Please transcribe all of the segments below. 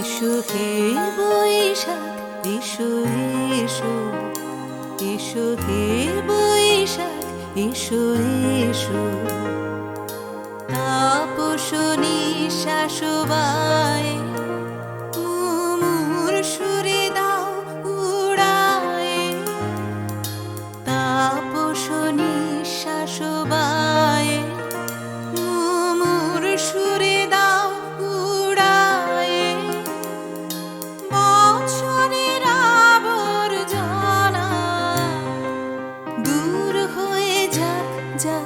হে বৈশাখ এসো এসো এসো হে বৈশাখ এসো এসো শাশুবায়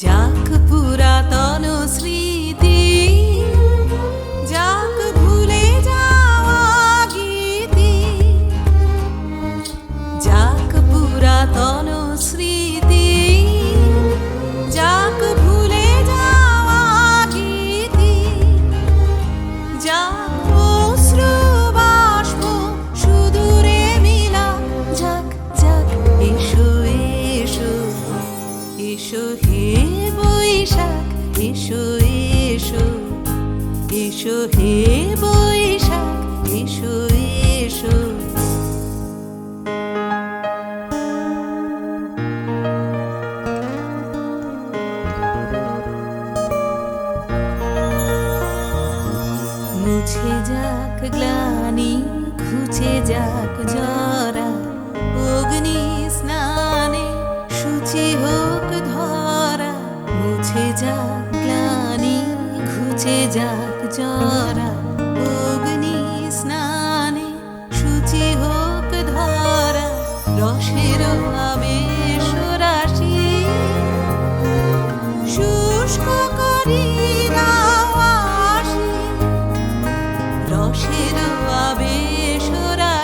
যাক পুরাতন স্মৃতি বৈশাখ এসো এসো এসো হে বৈশাখ এসো এসো। মুছে যাক গ্লানি ঘুচে যাক জরা ঘুচে যাক জরা অগ্নি স্নানে সূচি হোক ধরা রসের আবেশ